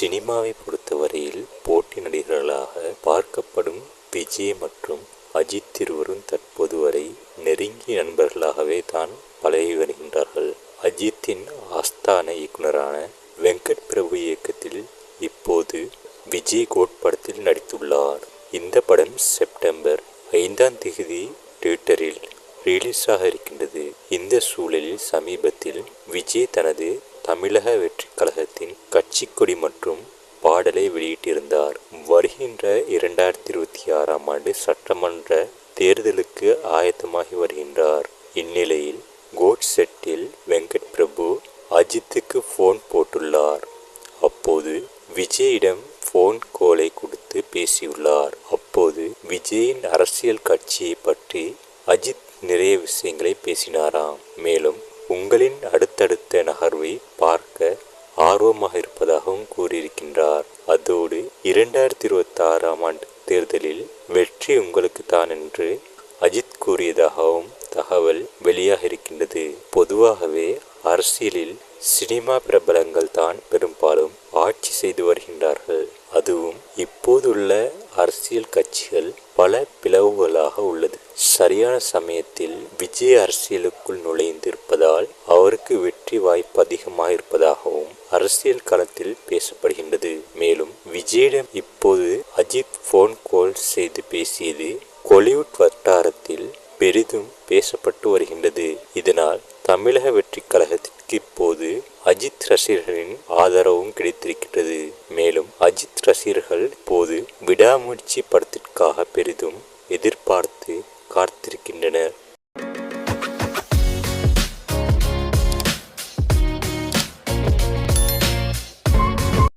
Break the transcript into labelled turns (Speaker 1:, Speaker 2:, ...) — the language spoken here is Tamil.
Speaker 1: சினிமாவை பொறுத்தவரையில் போட்டி நடிகர்களாக பார்க்கப்படும் விஜய் மற்றும் அஜித் இருவரும் தற்போது வரை நெருங்கிய நண்பர்களாகவே தான் பழகி வருகின்றார்கள். அஜித்தின் ஆஸ்தான இயக்குனரான வெங்கட் பிரபு இயக்கத்தில் இப்போது விஜய் கோட் படத்தில் நடித்துள்ளார். இந்த படம் செப்டம்பர் ஐந்தாம் தேதி ட்விட்டரில் ரிலீஸாக இருக்கின்றது. இந்த சூழலில் சமீபத்தில் விஜய் தனது தமிழக வெற்றிக் கழகத்தின் கட்சி கொடி மற்றும் பாடலை வெளியிட்டிருந்தார். வருகின்ற இரண்டாயிரத்தி இருபத்தி ஆறாம் ஆண்டு சட்டமன்ற தேர்தலுக்கு ஆயத்தமாகி வருகின்றார். இந்நிலையில் கோட் செட்டில் வெங்கட் பிரபு அஜித்துக்கு ஃபோன் போட்டுள்ளார். அப்போது விஜயிடம் ஃபோன் கோலை கொடுத்து பேசியுள்ளார். அப்போது விஜயின் அரசியல் கட்சியை பற்றி அஜித் நிறைய விஷயங்களை பேசினாராம். மேலும் உங்களின் அடுத்தடுத்த நகர்வை பார்க்க ஆர்வமாக இருப்பதாகவும் கூறியிருக்கின்றார். அதோடு இரண்டாயிரத்தி இருபத்தி ஆறாம் ஆண்டு தேர்தலில் வெற்றி உங்களுக்கு தான் என்று அஜித் கூறியதாகவும் தகவல் வெளியாக இருக்கின்றது பொதுவாகவே அரசியலில் சினிமா பிரபலங்கள் தான் பெரும்பாலும் ஆட்சி செய்து வருகின்றார்கள். அதுவும் இப்போதுள்ள அரசியல் கட்சிகள் பல பிளவுகளாக உள்ளது. சரியான சமயத்தில் விஜய் அரசியலுக்குள் நுழைந்திருப்பதால் அவருக்கு வெற்றி வாய்ப்பு அதிகமாக இருப்பதாகவும் அரசியல் களத்தில் பேசப்படுகின்றது. மேலும் விஜயிடம் இப்போது அஜித் போன் கால் செய்து பேசியது கொலிவுட் வட்டாரத்தில் பெரிதும் பேசப்பட்டு வருகின்றது. இதனால் தமிழக வெற்றி கழகத்திற்கு இப்போது அஜித் ரசிகர்களின் ஆதரவும் கிடைத்திருக்கின்றது. மேலும் அஜித் ரசிகர்கள் இப்போது விடாமுயற்சி படத்திற்காக பெரிதும் எதிர்பார்த்து காத்திருக்கின்றனர்.